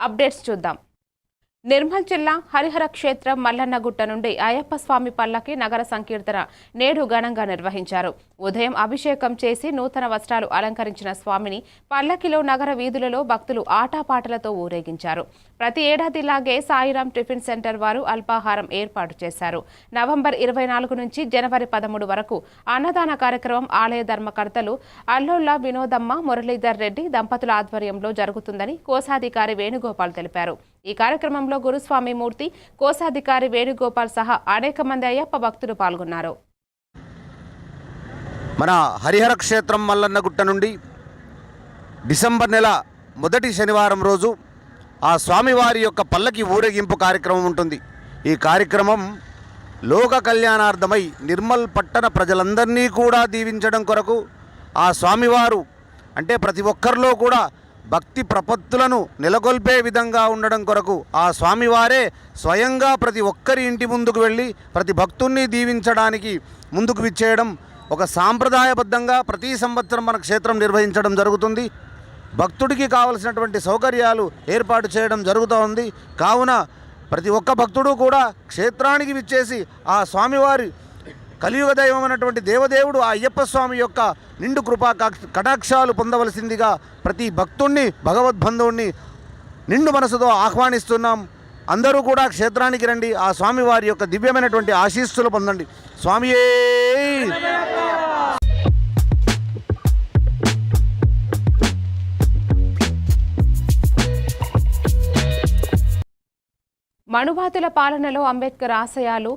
Updates చూద్దాం. నిర్మల్ జిల్లా హరిహర క్షేత్రం మల్లన్నగుట్ట నుండి అయ్యప్ప స్వామి పల్లకి నగర సంకీర్తన నేడు ఘనంగా నిర్వహించారు. ఉదయం అభిషేకం చేసి నూతన వస్త్రాలు అలంకరించిన స్వామిని పల్లకిలో నగర వీధులలో భక్తులు ఆటాపాటలతో ఊరేగించారు. ప్రతి ఏడాదిలాగే సాయిరాం టిఫిన్ సెంటర్ వారు అల్పాహారం ఏర్పాటు చేశారు. నవంబర్ ఇరవై నాలుగు నుంచి జనవరి పదమూడు వరకు అన్నదాన కార్యక్రమం ఆలయ ధర్మకర్తలు అల్లోల్లా వినోదమ్మ మురళీధర్ రెడ్డి దంపతుల ఆధ్వర్యంలో జరుగుతుందని కోశాధికారి వేణుగోపాల్ తెలిపారు. ఈ కార్యక్రమంలో గురుస్వామి మూర్తి కోశాధికారి వేణుగోపాల్ సహా అనేక మంది అయ్యప్ప భక్తులు పాల్గొన్నారు. మన హరిహర క్షేత్రం మల్లన్నగుట్ట నుండి డిసెంబర్ నెల మొదటి శనివారం రోజు ఆ స్వామివారి యొక్క పల్లకి ఊరేగింపు కార్యక్రమం ఉంటుంది. ఈ కార్యక్రమం లోక కళ్యాణార్థమై నిర్మల్ పట్టణ ప్రజలందరినీ కూడా దీవించడం కొరకు ఆ స్వామివారు అంటే ప్రతి ఒక్కరిలో కూడా భక్తి ప్రపత్తులను నెలకొల్పే విధంగా ఉండడం కొరకు ఆ స్వామివారే స్వయంగా ప్రతి ఒక్కరి ఇంటి ముందుకు వెళ్ళి ప్రతి భక్తుణ్ణి దీవించడానికి ముందుకు విచ్చేయడం ఒక సాంప్రదాయబద్ధంగా ప్రతి సంవత్సరం మన క్షేత్రం నిర్వహించడం జరుగుతుంది. భక్తుడికి కావలసినటువంటి సౌకర్యాలు ఏర్పాటు చేయడం జరుగుతూ ఉంది. కావున ప్రతి ఒక్క భక్తుడు కూడా క్షేత్రానికి విచ్చేసి ఆ స్వామివారి కలియుగ దైవం అన్నటువంటి దేవదేవుడు ఆ అయ్యప్ప స్వామి యొక్క నిండు కృపా కటాక్షాలు పొందవలసిందిగా ప్రతి భక్తుణ్ణి భగవద్బంధువుణ్ణి నిండు మనసుతో ఆహ్వానిస్తున్నాం. అందరూ కూడా క్షేత్రానికి రండి. ఆ స్వామివారి యొక్క దివ్యమైనటువంటి ఆశీస్సులు పొందండి. స్వామియే! మనువాతుల పాలనలో అంబేద్కర్ ఆశయాలు